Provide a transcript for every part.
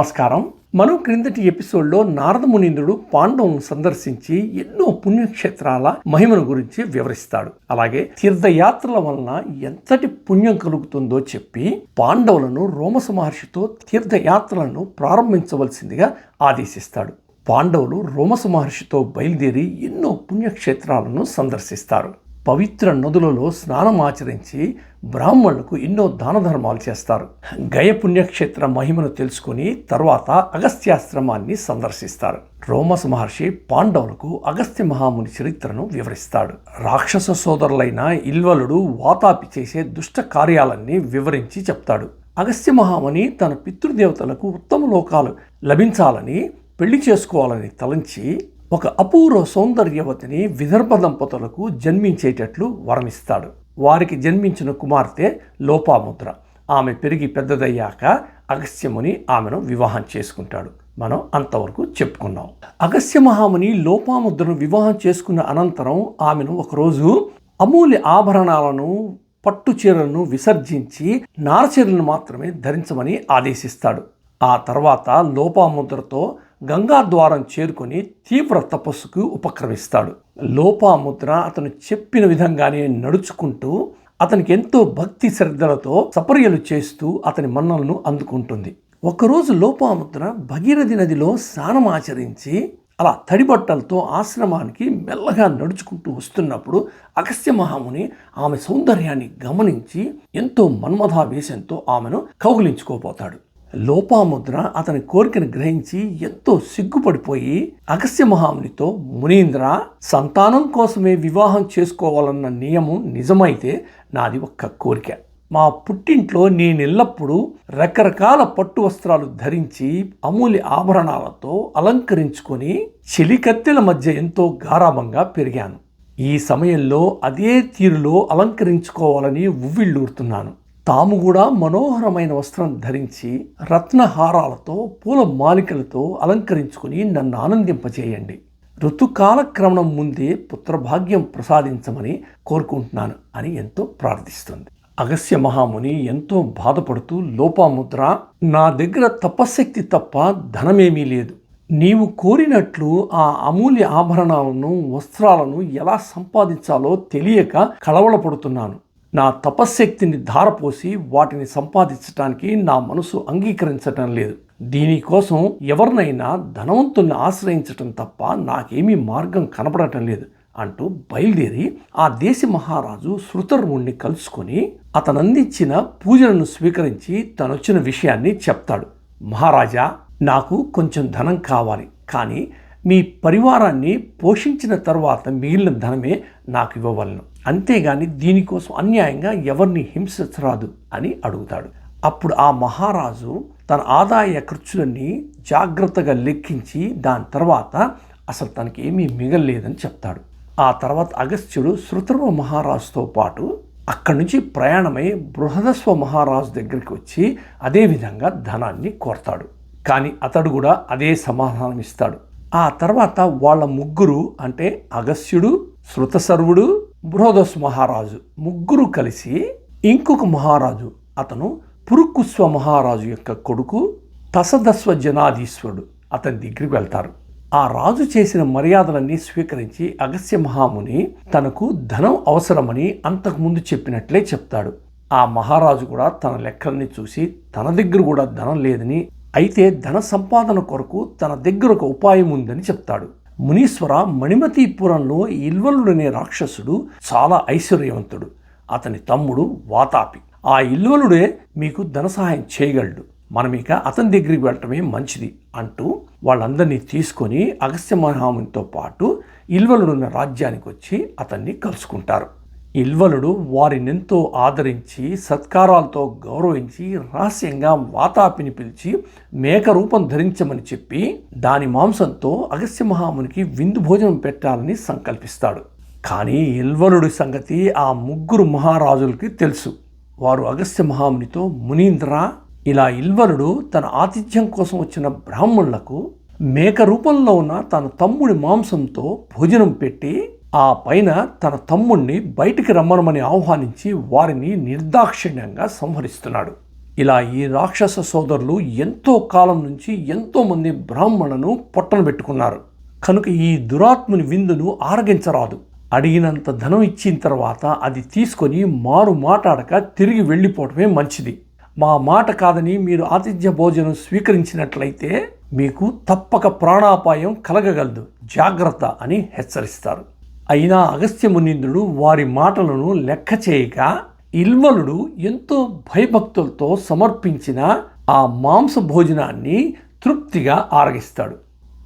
నమస్కారం. మనం క్రిందటి ఎపిసోడ్లో నారద మునీంద్రుడు పాండవులను సందర్శించి ఎన్నో పుణ్యక్షేత్రాల మహిమను గురించి వివరిస్తాడు. అలాగే తీర్థయాత్రల వలన ఎంతటి పుణ్యం కలుగుతుందో చెప్పి పాండవులను రోమస మహర్షితో తీర్థయాత్రలను ప్రారంభించవలసిందిగా ఆదేశిస్తాడు. పాండవులు రోమస మహర్షితో బయలుదేరి ఎన్నో పుణ్యక్షేత్రాలను సందర్శిస్తారు. పవిత్ర నదులలో స్నానం ఆచరించి బ్రాహ్మణులకు ఎన్నో దాన ధర్మాలు చేస్తారు. గయ పుణ్యక్షేత్ర మహిమను తెలుసుకుని తర్వాత అగస్త్యాశ్రమాన్ని సందర్శిస్తారు. రోమస్ మహర్షి పాండవులకు అగస్త్య మహాముని చరిత్రను వివరిస్తాడు. రాక్షస సోదరులైన ఇల్వలుడు వాతాపి చేసే దుష్ట కార్యాలన్నీ వివరించి చెప్తాడు. అగస్త్య మహాముని తన పితృదేవతలకు ఉత్తమ లోకాలు లభించాలని పెళ్ళి చేసుకోవాలని తలంచి ఒక అపూర్వ సౌందర్యవతిని విదర్భ దంపతులకు జన్మించేటట్లు వరమిస్తాడు వారికి జన్మించిన కుమార్తె లోపాముద్ర. ఆమె పెరిగి పెద్దదయ్యాక అగస్త్యముని ఆమెను వివాహం చేసుకుంటాడు. మనం అంతవరకు చెప్పుకున్నాం. అగస్త్య మహాముని లోపాముద్రను వివాహం చేసుకున్న అనంతరం ఆమెను ఒకరోజు అమూల్య ఆభరణాలను పట్టు చీరలను విసర్జించి నారచీరలను మాత్రమే ధరించమని ఆదేశిస్తాడు. ఆ తర్వాత లోపాముద్రతో గంగా ద్వారం చేరుకొని తీవ్ర తపస్సుకు ఉపక్రమిస్తాడు. లోపాముద్ర అతను చెప్పిన విధంగానే నడుచుకుంటూ అతనికి ఎంతో భక్తి శ్రద్ధలతో సపర్యలు చేస్తూ అతని మన్నలను అందుకుంటుంది. ఒకరోజు లోపాముద్ర భగీరథి నదిలో స్నానం ఆచరించి అలా తడిబట్టలతో ఆశ్రమానికి మెల్లగా నడుచుకుంటూ వస్తున్నప్పుడు అగస్త్య మహాముని ఆమె సౌందర్యాన్ని గమనించి ఎంతో మన్మథావేశంతో ఆమెను కౌగిలించుకోబోతాడు. లోపాముద్ర అతని కోరికను గ్రహించి ఎంతో సిగ్గుపడిపోయి అగస్త్య మహామునితో మునీంద్ర సంతానం కోసమే వివాహం చేసుకోవాలన్న నియమం నిజమైతే నాది ఒక్క కోరిక. మా పుట్టింట్లో నేనెల్లప్పుడూ రకరకాల పట్టు వస్త్రాలు ధరించి అమూల్య ఆభరణాలతో అలంకరించుకొని చెలికత్తెల మధ్య ఎంతో గారాభంగా పెరిగాను. ఈ సమయంలో అదే తీరులో అలంకరించుకోవాలని ఉవ్విళ్ళూరుతున్నాను. తాము కూడా మనోహరమైన వస్త్రం ధరించి రత్నహారాలతో పూల మాలికలతో అలంకరించుకుని నన్ను ఆనందింపచేయండి ఋతుకాలక్రమణం ముందే పుత్రభాగ్యం ప్రసాదించమని కోరుకుంటున్నాను అని ఎంతో ప్రార్థిస్తుంది. అగస్య మహాముని ఎంతో బాధపడుతూ లోపాముద్ర నా దగ్గర తపశక్తి తప్ప ధనమేమీ లేదు. నీవు కోరినట్లు ఆ అమూల్య ఆభరణాలను వస్త్రాలను ఎలా సంపాదించాలో తెలియక కలవలపడుతున్నాను నా తపశ్శక్తిని ధారపోసి వాటిని సంపాదించటానికి నా మనసు అంగీకరించటం లేదు. దీనికోసం ఎవరినైనా ధనవంతుల్ని ఆశ్రయించటం తప్ప నాకేమీ మార్గం కనపడటం లేదు అంటూ బయలుదేరి ఆ దేశ మహారాజు శృతరుణ్ణి కలుసుకొని అతను అందించిన పూజలను స్వీకరించి తనొచ్చిన విషయాన్ని చెప్తాడు. మహారాజా నాకు కొంచెం ధనం కావాలి. కానీ మీ పరివారాన్ని పోషించిన తర్వాత మిగిలిన ధనమే నాకు ఇవ్వవలను. అంతేగాని దీనికోసం అన్యాయంగా ఎవరిని హింసించరాదు అని అడుగుతాడు. అప్పుడు ఆ మహారాజు తన ఆదాయ ఖర్చులన్నీ జాగ్రత్తగా లెక్కించి దాని తర్వాత అసలు తనకి ఏమీ మిగలలేదని చెప్తాడు. ఆ తర్వాత అగస్త్యుడు శృతర్వ మహారాజుతో పాటు అక్కడి నుంచి ప్రయాణమై బృహదస్వ మహారాజు దగ్గరికి వచ్చి అదేవిధంగా ధనాన్ని కోరతాడు. కానీ అతడు కూడా అదే సమాధానం ఇస్తాడు. ఆ తర్వాత వాళ్ళ ముగ్గురు అంటే అగస్త్యుడు శృతసర్వుడు బృహదస్ మహారాజు ముగ్గురు కలిసి ఇంకొక మహారాజు అతను పురుకుస్వ మహారాజు యొక్క కొడుకు తసదస్వ జనాధీశ్వరుడు అతని దగ్గరికి వెళ్తారు. ఆ రాజు చేసిన మర్యాదలన్నీ స్వీకరించి అగస్య మహాముని తనకు ధనం అవసరమని అంతకుముందు చెప్పినట్లే చెప్తాడు. ఆ మహారాజు కూడా తన లెక్కల్ని చూసి తన దగ్గర కూడా ధనం లేదని అయితే ధన సంపాదన కొరకు తన దగ్గర ఒక ఉపాయం ఉందని చెప్తాడు. మునీశ్వర మణిమతీపురంలో ఇల్వలుడనే రాక్షసుడు చాలా ఐశ్వర్యవంతుడు. అతని తమ్ముడు వాతాపి. ఆ ఇల్వలుడే మీకు ధన సహాయం చేయగలడు. మనం ఇక అతని దగ్గరికి వెళ్ళటమే మంచిది అంటూ వాళ్ళందరినీ తీసుకొని అగస్త్య మహామునితో పాటు ఇల్వలుడున్న రాజ్యానికి వచ్చి అతన్ని కలుసుకుంటారు. ఇల్వలుడు వారినెంతో ఆదరించి సత్కారాలతో గౌరవించి రహస్యంగా వాతాపిని పిలిచి మేక రూపం ధరించమని చెప్పి దాని మాంసంతో అగస్త్య మహామునికి విందు భోజనం పెట్టాలని సంకల్పిస్తాడు. కానీ ఇల్వలుడి సంగతి ఆ ముగ్గురు మహారాజులకి తెలుసు. వారు అగస్త్య మహామునితో మునీంద్ర ఇలా ఇల్వలుడు తన ఆతిథ్యం కోసం వచ్చిన బ్రాహ్మణులకు మేక రూపంలో ఉన్న తన తమ్ముడి మాంసంతో భోజనం పెట్టి ఆ పైన తన తమ్ముణ్ణి బయటికి రమ్మనమని ఆహ్వానించి వారిని నిర్దాక్షిణ్యంగా సంహరిస్తున్నాడు. ఇలా ఈ రాక్షస సోదరులు ఎంతో కాలం నుంచి ఎంతోమంది బ్రాహ్మణను పొట్టను పెట్టుకున్నారు. కనుక ఈ దురాత్ముని విందును ఆరగించరాదు. అడిగినంత ధనం ఇచ్చిన తర్వాత అది తీసుకొని మారు మాట్లాడక తిరిగి వెళ్ళిపోవటమే మంచిది. మా మాట కాదని మీరు ఆతిథ్య భోజనం స్వీకరించినట్లయితే మీకు తప్పక ప్రాణాపాయం కలగగలదు. జాగ్రత్త అని హెచ్చరిస్తారు. అయినా అగస్త్య మునీంద్రుడు వారి మాటలను లెక్క చేయక ఇల్వలుడు ఎంతో భయభక్తులతో సమర్పించిన ఆ మాంస భోజనాన్ని తృప్తిగా ఆరగిస్తాడు.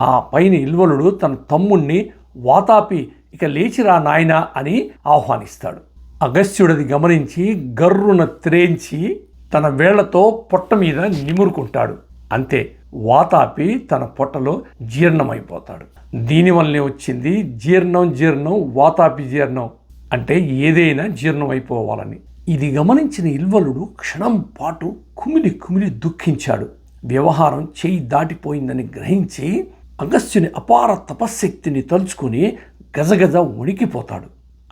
ఆ పైన ఇల్వలుడు తన తమ్ముణ్ణి వాతాపి ఇక లేచిరా నాయనా అని ఆహ్వానిస్తాడు. అగస్త్యుడది గమనించి గర్రున త్రేంచి తన వేళ్ళతో పొట్ట మీద నిమురుకుంటాడు. అంతే వాతాపి తన పొట్టలో జీర్ణమైపోతాడు. దీనివల్లనే వచ్చింది జీర్ణం జీర్ణం వాతాపి జీర్ణం అంటే ఏదైనా జీర్ణం అయిపోవాలని ఇది గమనించిన ఇల్వలుడు క్షణం పాటు కుమిలి కుమిలి దుఃఖించాడు. వ్యవహారం చేయి దాటిపోయిందని గ్రహించి అగస్త్యుని అపార తపశ్శక్తిని తలుచుకుని గజగజ వణికిపోతాడు.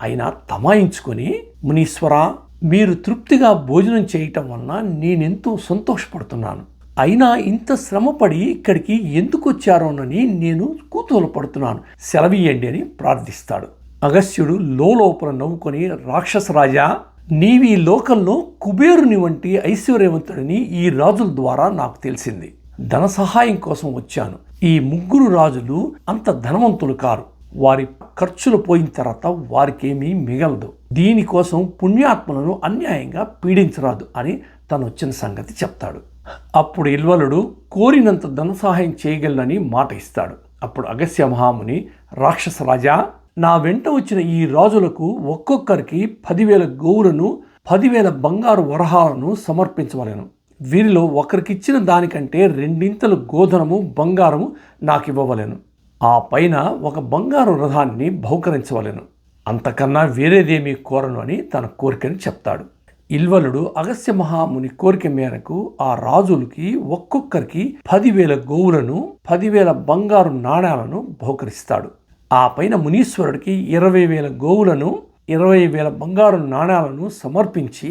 అయినా తమాయించుకొని మునీశ్వర మీరు తృప్తిగా భోజనం చేయటం వలన నేనెంతో సంతోషపడుతున్నాను. అయినా ఇంత శ్రమపడి ఇక్కడికి ఎందుకు వచ్చారోనని నేను కుతూహలపడుతున్నాను సెలవీయండి అని ప్రార్థిస్తాడు. అగస్త్యుడు లోపల నవ్వుకొని రాక్షసరాజా నీవి ఈ లోకంలో కుబేరుని వంటి ఐశ్వర్యవంతుడిని ఈ రాజుల ద్వారా నాకు తెలిసింది. ధన సహాయం కోసం వచ్చాను. ఈ ముగ్గురు రాజులు అంత ధనవంతులు కారు. వారి ఖర్చులు పోయిన తర్వాత వారికేమీ మిగలదు. దీనికోసం పుణ్యాత్మలను అన్యాయంగా పీడించరాదు అని తను వచ్చిన సంగతి చెప్తాడు. అప్పుడు ఇల్వలుడు కోరినంత ధన సహాయం చేయగలనని మాట ఇస్తాడు. అప్పుడు అగస్య మహాముని రాక్షస రాజా నా వెంట వచ్చిన ఈ రాజులకు ఒక్కొక్కరికి పదివేల గోవులను పదివేల బంగారు వరహాలను సమర్పించవలెను. వీరిలో ఒకరికిచ్చిన దానికంటే రెండింతలు గోధనము బంగారము నాకు ఇవ్వవలెను ఆ పైన ఒక బంగారు రథాన్ని బహుకరించవలెను. అంతకన్నా వేరేదేమీ కోరను అని తన కోరికని చెప్తాడు. ఇల్వలుడు అగస్య మహాముని కోరిక మేరకు ఆ రాజులకి ఒక్కొక్కరికి పదివేల గోవులను పదివేల బంగారు నాణాలను బహుకరిస్తాడు. ఆ పైన మునీశ్వరుడికి ఇరవై వేల గోవులను ఇరవై వేల బంగారు నాణాలను సమర్పించి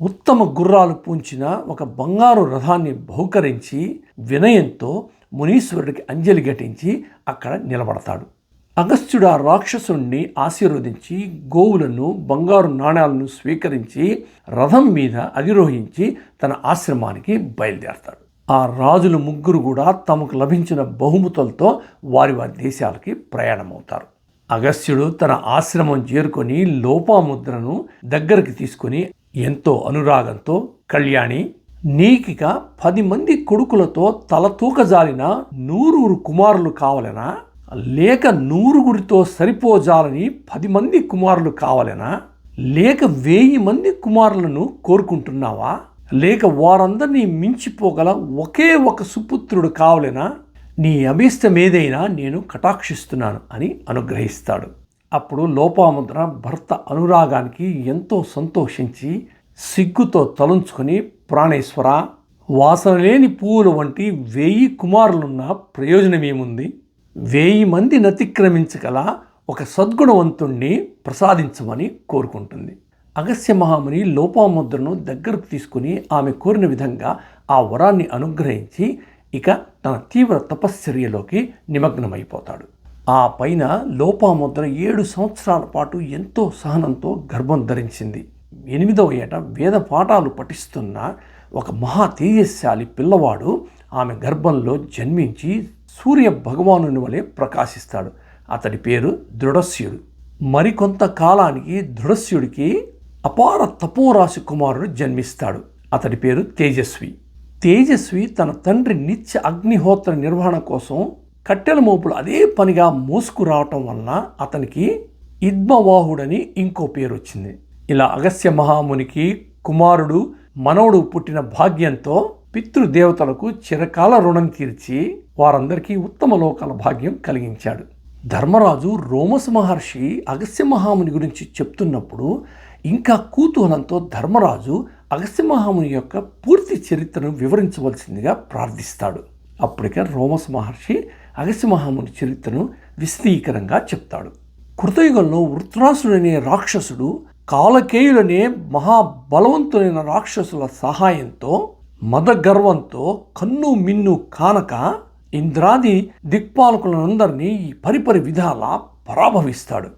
ఉత్తమ గుర్రాలు పూంచిన ఒక బంగారు రథాన్ని బహుకరించి వినయంతో మునీశ్వరుడికి అంజలి ఘటించి అక్కడ నిలబడతాడు. అగస్త్యుడు ఆ రాక్షసుణ్ణి ఆశీర్వదించి గోవులను బంగారు నాణ్యాలను స్వీకరించి రథం మీద అధిరోహించి తన ఆశ్రమానికి బయలుదేరతాడు. ఆ రాజులు ముగ్గురు కూడా తమకు లభించిన బహుమతులతో వారి వారి దేశాలకి ప్రయాణమవుతారు. అగస్త్యుడు తన ఆశ్రమం చేరుకొని లోపాముద్రను దగ్గరికి తీసుకొని ఎంతో అనురాగంతో కళ్యాణి నీకిక పది మంది కొడుకులతో తలతూకజాలిన తూకజాలిన కుమారులు కావాలనా? లేక నూరుగురితో సరిపోజాలని పది మంది కుమారులు కావాలనా? లేక వెయ్యి మంది కుమారులను కోరుకుంటున్నావా? లేక వారందరినీ మించిపోగల ఒకే ఒక సుపుత్రుడు కావలేనా? నీ అభీష్టం ఏదైనా నేను కటాక్షిస్తున్నాను అని అనుగ్రహిస్తాడు. అప్పుడు లోపాముద్ర భర్త అనురాగానికి ఎంతో సంతోషించి సిగ్గుతో తలంచుకొని ప్రాణేశ్వర వాసన లేని పువ్వులు వంటి వెయ్యి కుమారులున్న ప్రయోజనమేముంది? వెయ్యి మందిని అతిక్రమించగల ఒక సద్గుణవంతుణ్ణి ప్రసాదించమని కోరుకుంటుంది. అగస్య మహాముని లోపాముద్రను దగ్గరకు తీసుకుని ఆమె కోరిన విధంగా ఆ వరాన్ని అనుగ్రహించి ఇక తన తీవ్ర తపశ్చర్యలోకి నిమగ్నమైపోతాడు. ఆ పైన లోపాముద్ర ఏడు సంవత్సరాల పాటు ఎంతో సహనంతో గర్భం ధరించింది. ఎనిమిదవ ఏట వేద పాఠాలు పఠిస్తున్న ఒక మహా తేజస్శాలి పిల్లవాడు ఆమె గర్భంలో జన్మించి సూర్య భగవానుని వలె ప్రకాశిస్తాడు. అతడి పేరు దృఢస్యుడు మరికొంత కాలానికి దృఢస్యుడికి అపార తపోరాశి కుమారుడు జన్మిస్తాడు. అతడి పేరు తేజస్వి. తేజస్వి తన తండ్రి నిత్య అగ్నిహోత్ర నిర్వహణ కోసం కట్టెల మోపులు అదే పనిగా మోసుకురావటం వలన అతనికి ఇద్మవాహుడని ఇంకో పేరు వచ్చింది. ఇలా అగస్య మహామునికి కుమారుడు మనవడు పుట్టిన భాగ్యంతో పితృదేవతలకు చిరకాల రుణం తీర్చి వారందరికీ ఉత్తమ లోకాల భాగ్యం కలిగించాడు. ధర్మరాజు రోమస్ మహర్షి అగస్య మహాముని గురించి చెప్తున్నప్పుడు ఇంకా కుతూహలంతో ధర్మరాజు అగస్య మహాముని యొక్క పూర్తి చరిత్రను వివరించవలసిందిగా ప్రార్థిస్తాడు. అప్పటికే రోమస్ మహర్షి అగస్య మహాముని చరిత్రను విస్తీకరంగా చెప్తాడు. కృతయుగంలో వృత్రాసుడనే రాక్షసుడు కాలకేయులనే మహాబలవంతులైన రాక్షసుల సహాయంతో మద గర్వంతో కన్ను మిన్ను కానక ఇంద్రాది దిక్పాలకులందరినీ ఈ పరిపరి విధాల పరాభవిస్తాడు.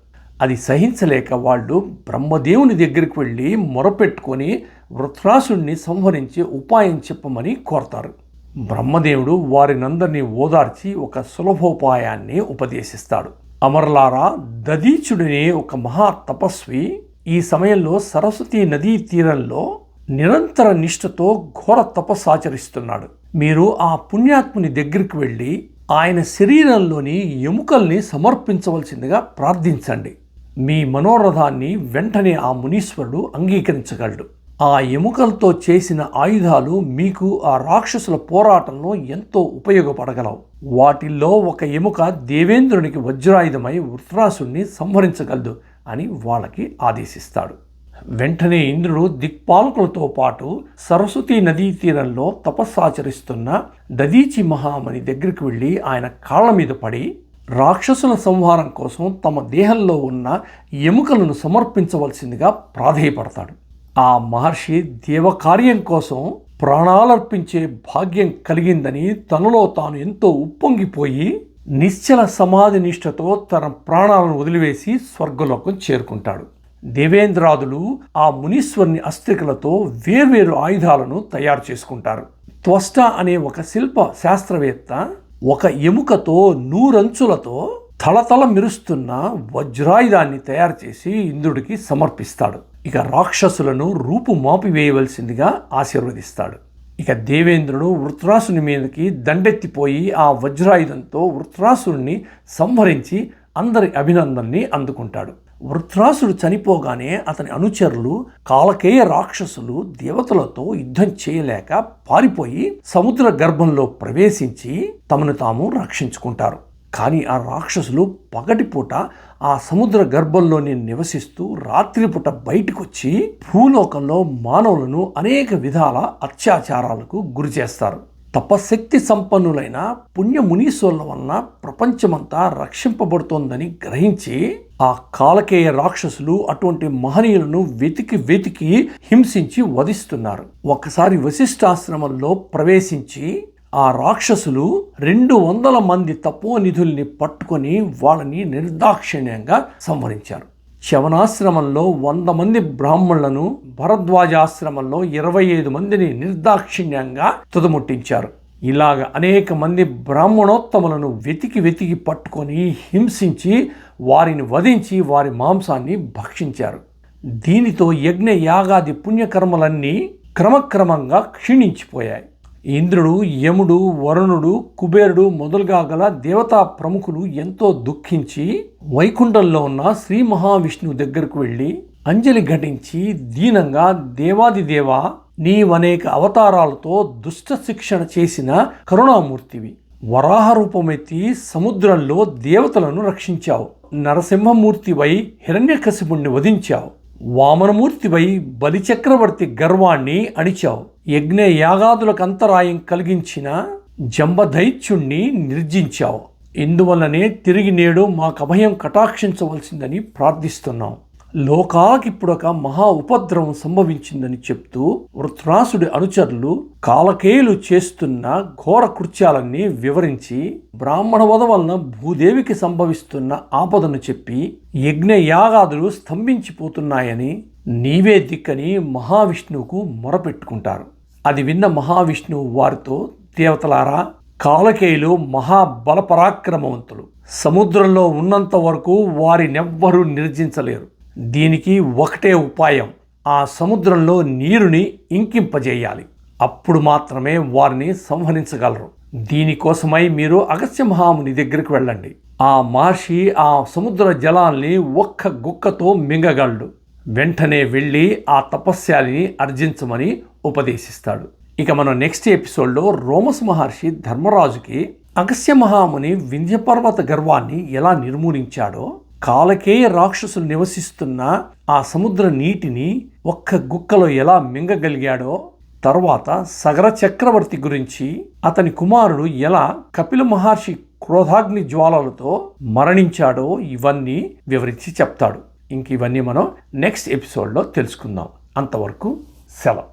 అది సహించలేక వాళ్ళు బ్రహ్మదేవుని దగ్గరికి వెళ్ళి మొరపెట్టుకొని వృత్రాసుడిని సంహరించి ఉపాయం చెప్పమని కోరతారు. బ్రహ్మదేవుడు వారినందరినీ ఓదార్చి ఒక సులభోపాయాన్ని ఉపదేశిస్తాడు. అమర్లారా దదీచుడనే ఒక మహా తపస్వి. ఈ సమయంలో సరస్వతీ నదీ తీరంలో నిరంతర నిష్ఠతో ఘోర తపస్సాచరిస్తున్నాడు మీరు ఆ పుణ్యాత్ముని దగ్గరికి వెళ్ళి ఆయన శరీరంలోని ఎముకల్ని సమర్పించవలసిందిగా ప్రార్థించండి. మీ మనోరథాన్ని వెంటనే ఆ మునీశ్వరుడు అంగీకరించగలడు. ఆ ఎముకలతో చేసిన ఆయుధాలు మీకు ఆ రాక్షసుల పోరాటంలో ఎంతో ఉపయోగపడగలవు. వాటిల్లో ఒక ఎముక దేవేంద్రునికి వజ్రాయుధమై వృత్రాసుని సంహరించగలదు అని వాళ్ళకి ఆదేశిస్తాడు. వెంటనే ఇంద్రుడు దిక్పాలకులతో పాటు సరస్వతీ నదీ తీరంలో తపస్సాచరిస్తున్న దదీచి మహామని దగ్గరికి వెళ్ళి ఆయన కాళ్ళ మీద పడి రాక్షసుల సంహారం కోసం తమ దేహంలో ఉన్న ఎముకలను సమర్పించవలసిందిగా ప్రాధేయపడతాడు. ఆ మహర్షి దేవకార్యం కోసం ప్రాణాలర్పించే భాగ్యం కలిగిందని తనలో తాను ఎంతో ఉప్పొంగిపోయి నిశ్చల సమాధి నిష్టతో తన ప్రాణాలను వదిలివేసి స్వర్గలోకం చేరుకుంటాడు. దేవేంద్రాదులు ఆ మునీశ్వరుని అస్థికలతో వేర్వేరు ఆయుధాలను తయారు చేసుకుంటారు. త్వష్ట అనే ఒక శిల్ప శాస్త్రవేత్త ఒక ఎముకతో నూరంచులతో తళతళ మెరుస్తున్న వజ్రాయుధాన్ని తయారు చేసి ఇంద్రుడికి సమర్పిస్తాడు. ఇక రాక్షసులను రూపు మాపివేయవలసిందిగా ఆశీర్వదిస్తాడు. ఇక దేవేంద్రుడు వృత్రాసుని మీదకి దండెత్తిపోయి ఆ వజ్రాయుధంతో వృత్రాసుని సంహరించి అందరి అభినందనని అందుకుంటాడు. వృత్రాసుడు చనిపోగానే అతని అనుచరులు కాలకేయ రాక్షసులు దేవతలతో యుద్ధం చేయలేక పారిపోయి సముద్ర గర్భంలో ప్రవేశించి తమను తాము రక్షించుకుంటారు. కానీ ఆ రాక్షసులు పగటిపూట ఆ సముద్ర గర్భంలోనే నివసిస్తూ రాత్రిపూట బయటకు వచ్చి భూలోకంలో మానవులను అనేక విధాల అత్యాచారాలకు గురి చేస్తారు తపశక్తి సంపన్నులైన పుణ్య మునీశ్వరుల వలన ప్రపంచమంతా రక్షింపబడుతోందని గ్రహించి ఆ కాలకేయ రాక్షసులు అటువంటి మహనీయులను వెతికి వెతికి హింసించి వధిస్తున్నారు. ఒకసారి వశిష్ఠాశ్రమంలో ప్రవేశించి ఆ రాక్షసులు రెండు వందల మంది తపోనిధుల్ని పట్టుకొని వాళ్ళని నిర్దాక్షిణ్యంగా సంహరించారు. శవనాశ్రమంలో వంద మంది బ్రాహ్మణులను భరద్వాజాశ్రమంలో ఇరవై ఐదు మందిని నిర్దాక్షిణ్యంగా తుదముట్టించారు. ఇలాగ అనేక మంది బ్రాహ్మణోత్తములను వెతికి వెతికి పట్టుకొని హింసించి వారిని వధించి వారి మాంసాన్ని భక్షించారు. దీనితో యజ్ఞ యాగాది పుణ్యకర్మలన్నీ క్రమక్రమంగా క్షీణించిపోయాయి. ఇంద్రుడు యముడు వరుణుడు కుబేరుడు మొదలుగా గల దేవతా ప్రముఖులు ఎంతో దుఃఖించి వైకుంఠంలో ఉన్న శ్రీ మహావిష్ణువు దగ్గరకు వెళ్ళి అంజలి ఘటించి దీనంగా దేవాదిదేవ నీవనేక అవతారాలతో దుష్ట శిక్షణ చేసిన కరుణామూర్తివి. వరాహ రూపమెత్తి సముద్రంలో దేవతలను రక్షించావు. నరసింహమూర్తివై హిరణ్యకశిపుణ్ణి వధించావు. వామనమూర్తివై బలిచక్రవర్తి గర్వాన్ని అణిచావు. యజ్ఞ యాగాదులకు అంతరాయం కలిగించిన జంబదైత్యుణ్ణి నిర్జించావు. ఇందువల్లనే తిరిగి నేడు మాకు అభయం కటాక్షించవలసిందని ప్రార్థిస్తున్నాం. లోకాకిప్పుడొక ఒక మహా ఉపద్రవం సంభవించిందని చెప్తూ వృత్రాసుడి అనుచరులు కాలకేయులు చేస్తున్న ఘోర కృత్యాలన్నీ వివరించి బ్రాహ్మణ వధ వలన భూదేవికి సంభవిస్తున్న ఆపదను చెప్పి యజ్ఞ యాగాదులు స్తంభించిపోతున్నాయని నీవే దిక్కని మహావిష్ణువుకు మొరపెట్టుకుంటారు. అది విన్న మహావిష్ణువు వారితో దేవతలారా కాలకేయులు మహాబలపరాక్రమవంతులు. సముద్రంలో ఉన్నంత వరకు వారినెవ్వరూ నిర్జించలేరు. దీనికి ఒకటే ఉపాయం. ఆ సముద్రంలో నీరుని ఇంకింపజేయాలి. అప్పుడు మాత్రమే వారిని సంహరించగలరు. దీనికోసమై మీరు అగస్త్య మహాముని దగ్గరికి వెళ్ళండి. ఆ మహర్షి ఆ సముద్ర జలాల్ని ఒక్క గుక్కతో మింగగలడు. వెంటనే వెళ్ళి ఆ తపస్యాలిని అర్జించమని ఉపదేశిస్తాడు. ఇక మనం నెక్స్ట్ ఎపిసోడ్లో రోమస్ మహర్షి ధర్మరాజుకి అగస్య మహాముని వింధ్యపర్వత గర్వాన్ని ఎలా నిర్మూలించాడో కాలకేయ రాక్షసులు నివసిస్తున్న ఆ సముద్ర నీటిని ఒక్క గుక్కలో ఎలా మింగగలిగాడో తర్వాత సగర చక్రవర్తి గురించి అతని కుమారుడు ఎలా కపిల మహర్షి క్రోధాగ్ని జ్వాలలతో మరణించాడో ఇవన్నీ వివరించి చెప్తాడు. ఇంక ఇవన్నీ మనం నెక్స్ట్ ఎపిసోడ్లో తెలుసుకుందాం. అంతవరకు సెలవు.